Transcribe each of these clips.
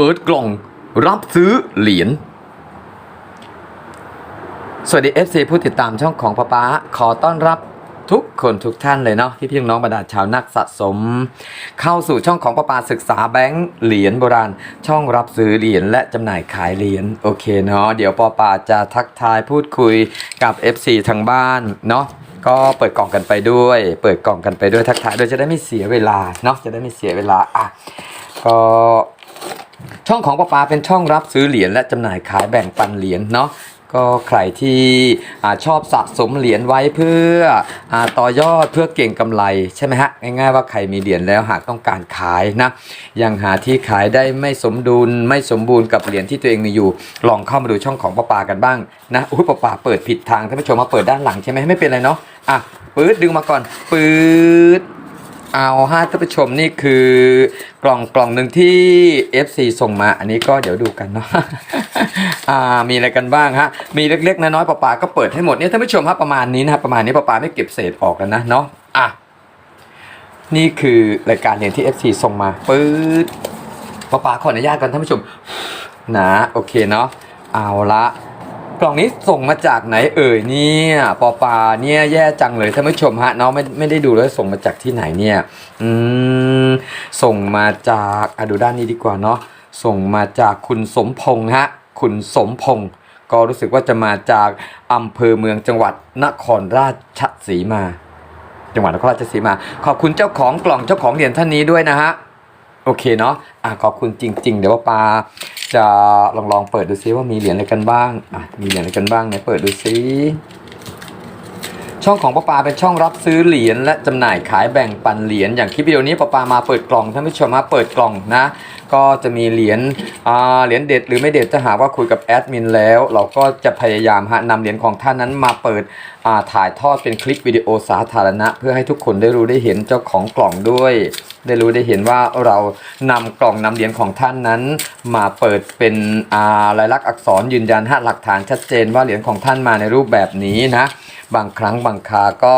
เปิดกล่องรับซื้อเหรียญ สวัสดี FC ผู้ติดตามช่องของป้าป๊าขอต้อนรับทุกคนทุกท่านเลยเนาะพี่พี่น้องบรรดาชาวนักสะสม เข้าสู่ช่องของป้าป๊าศึกษาแบงค์เหรียญโบราณ ช่องรับซื้อเหรียญและจำหน่ายขายเหรียญโอเคเนาะเดี๋ยวป้าป๊าจะทักทายพูดคุยกับ FC ทางบ้านเนาะก็เปิดกล่องกันไปด้วย เปิดกล่องกันไปด้วยทักทายโดยจะได้ไม่เสียเวลาเนาะจะได้ไม่เสียเวลาอะก็ ช่องของป้าปาเป็นช่องรับซื้อเหรียญและจำหน่ายขายแบ่งปันเหรียญเนาะก็ใครที่อชอบสะสมเหรียญไว้เพื่ออต่อยอดเพื่อเก่งกำไรใช่ไหมฮะง่ายๆว่าใครมีเหรียญแล้วหากต้องการขายนะยังหาที่ขายได้ไม่สมดุลไม่สมบูรณ์กับเหรียญที่ตัวเองมีอยู่ ลองเข้ามาดูช่องของป้าปากันบ้างนะอุ้ยป้าปาเปิดผิดทางท่านผู้ชมมาเปิดด้านหลังใช่ไหมไม่เป็นไรเนาะอะปื๊ดดึงมาก่อนปื๊ด เอาฮะท่านผู้ชมนี่คือกล่องกล่องหนึ่งที่ FC ส่งมา อันนี้ก็เดี๋ยวดูกันเนาะอ่ามีอะไรกันบ้างฮะมีเล็กๆน้อยๆป๋าๆก็เปิดให้หมดเนี่ยท่านผู้ชมฮะประมาณนี้นะประมาณนี้ป๋าๆไม่เก็บเศษออกกันนะเนาะอะนี่คือรายการเรียนที่ FC ส่งมาปื๊ดป๋าๆขออนุญาตกันท่านผู้ชมนะโอเคเนาะเอาละ กล่องนี้ส่งมาจากไหนเอ่ยเนี่ยปอปาเนี่ยแย่จังเลยท่านผู้ชมฮะเนาะไม่ไม่ได้ดูเลยส่งมาจากที่ไหนเนี่ยอืมส่งมาจากอะดูด้านนี้ดีกว่าเนาะส่งมาจากคุณสมพงษ์ฮะคุณสมพงษ์ก็รู้สึกว่าจะมาจากอำเภอเมืองจังหวัดนครราชสีมา จังหวัดนครราชสีมา ขอบคุณเจ้าของกล่องเจ้าของเหรียญท่านนี้ด้วยนะฮะโอเคเนาะอะขอบคุณจริง ๆ เดี๋ยวว่าปา จะลองลองเปิดดูซิว่ามีเหรียญอะไรกันบ้างอะมีเหรียญอะไรกันบ้างเนี่ยเปิดดูซิ ช่องของป้าปาเป็นช่องรับซื้อเหรียญและจำหน่ายขายแบ่งปันเหรียญอย่างคลิปวิดีโอนี้ป้าปามาเปิดกล่องท่านผู้ชมมาเปิดกล่องนะ ก็จะมีเหรียญเหรียญเด็ดหรือไม่เด็ดจะหาว่าคุยกับแอดมินแล้ว เราก็จะพยายามฮะนำเหรียญของท่านนั้นมาเปิดถ่ายทอดเป็นคลิปวิดีโอสาธารณะ เพื่อให้ทุกคนได้รู้ได้เห็นเจ้าของกล่องด้วย ได้รู้ได้เห็นว่าเรานำกล่องนำเหรียญของท่านนั้น มาเปิดเป็นลายลักษณ์อักษรยืนยันหลักฐานชัดเจนว่าเหรียญของท่านมาในรูปแบบนี้นะ บางครั้งบางคาก็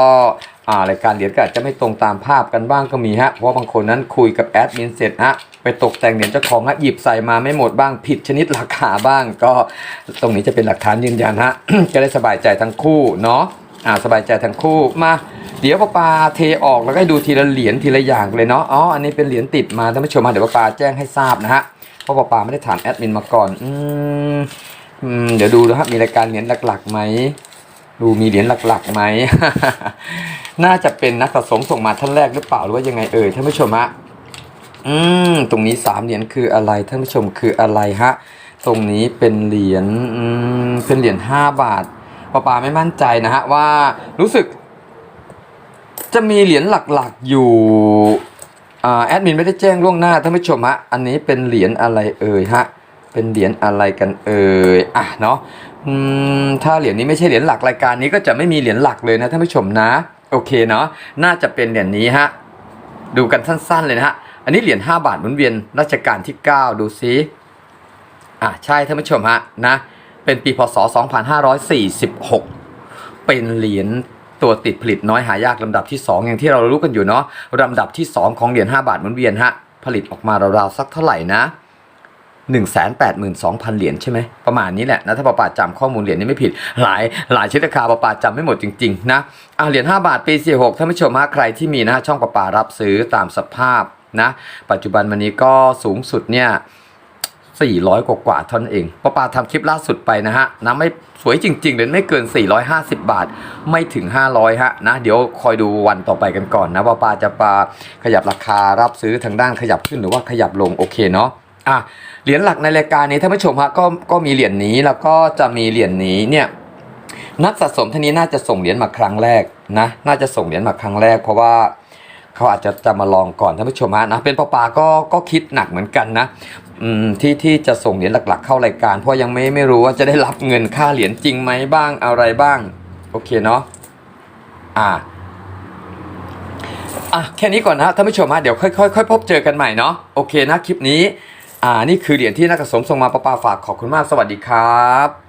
อ่ารายการเหรียญก็อาจจะไม่ตรงตามภาพกันบ้างก็มีฮะ เพราะบางคนนั้นคุยกับแอดมินเสร็จฮะไปตกแต่งเหรียญเจ้าของฮะหยิบใส่มาไม่หมดบ้างผิดชนิดราคาบ้าง ก็ตรงนี้จะเป็นหลักฐานยืนยันฮะจะได้สบายใจทั้งคู่เนาะอ่าสบายใจทั้งคู่มาเดี๋ยวป้าปาเทออกแล้วก็ให้ดูทีละเหรียญทีละอย่างเลยเนาะอ๋ออันนี้เป็นเหรียญติดมาท่านผู้ชมมาเดี๋ยวป้าปาแจ้งให้ทราบนะฮะเพราะป้าปาไม่ได้ถามแอดมินมาก่อนอืมเดี๋ยวดูนะครับมีรายการเหรียญหลักๆไหม ดูมีเหรียญหลักๆไหม น่าจะเป็นนักสะสมส่งมาท่านแรกหรือเปล่าหรือว่ายังไงเอ่ยท่านผู้ชมฮะ อืม ตรงนี้สามเหรียญคืออะไรท่านผู้ชมคืออะไรฮะ ตรงนี้เป็นเหรียญอืมเป็นเหรียญห้าบาทป้าปาไม่มั่นใจนะฮะว่ารู้สึก จะมีเหรียญหลักๆอยู่อ่าแอดมินไม่ได้แจ้งล่วงหน้าท่านผู้ชมฮะ อันนี้เป็นเหรียญอะไรเอ่ยฮะ เป็นเหรียญอะไรกันเอ่ย อะเนาะ ถ้าเหรียญนี้ไม่ใช่เหรียญหลักรายการนี้ก็จะไม่มีเหรียญหลักเลยนะท่านผู้ชมนะ โอเคเนาะน่าจะเป็นเหรียญนี้ฮะดูกันสั้นๆเลยนะฮะอันนี้เหรียญ5บาทหมุนเวียนรัชกาลที่ 9 ดูซิอะใช่ท่านผู้ชมฮะนะเป็นปีพศ 2546 เป็นเหรียญตัวติดผลิตน้อยหายากลำดับที่ 2 อย่างที่เรารู้กันอยู่เนาะลำดับที่ 2 ของเหรียญ5บาทหมุนเวียนฮะผลิตออกมาราวๆสักเท่าไหร่นะ 1 8 2 0 0 0 เหรียญใช่ไหมประมาณนี้แหละนะถ้าปาปาจำข้อมูลเหรียญนี้ไม่ผิด หลายหลายชิ้นราคาปาปาจำไม่หมดจริงๆนะอะเหรียญ5บาทปี46ท่านผู้ชมฮะใครที่มีนะช่องปาปารับซื้อตามสภาพนะปัจจุบันวันนี้ก็สูงสุดเนี่ย400 กว่ากว่าเท่านั้นเองป้าปาทำคลิปล่าสุดไปนะฮะนะไม่สวยจริงๆเลยไม่เกิน 450 บาท ไม่ถึง 500 ฮะนะเดี๋ยวคอยดูวันต่อไปกันก่อนนะว่าปาจะปาขยับราคารับซื้อทางด้านขยับขึ้นหรือว่าขยับลงโอเคเนาะ อะเหรียญหลักในรายการนี้ท่านผู้ชมฮะก็ก็มีเหรียญนี้แล้วก็จะมีเหรียญนี้เนี่ยนักสะสมท่านนี้น่าจะส่งเหรียญมาครั้งแรกนะน่าจะส่งเหรียญมาครั้งแรก เพราะว่าเขาอาจจะจะมาลองก่อนท่านผู้ชมฮะนะเป็นปาปาก็ก็คิดหนักเหมือนกันนะอืมที่ที่จะส่งเหรียญหลักๆ เข้ารายการ เพราะยังไม่ไม่รู้ว่าจะได้รับเงินค่าเหรียญจริงไหมบ้างอะไรบ้างโอเคเนาะอ่าอะแค่นี้ก่อนนะท่านผู้ชมฮะเดี๋ยวค่อยๆค่อยพบเจอกันใหม่เนาะโอเคนะคลิปนี้ อ่านี่คือเหรียญที่นักสะสมส่งมาปาปาฝากขอบคุณมากสวัสดีครับ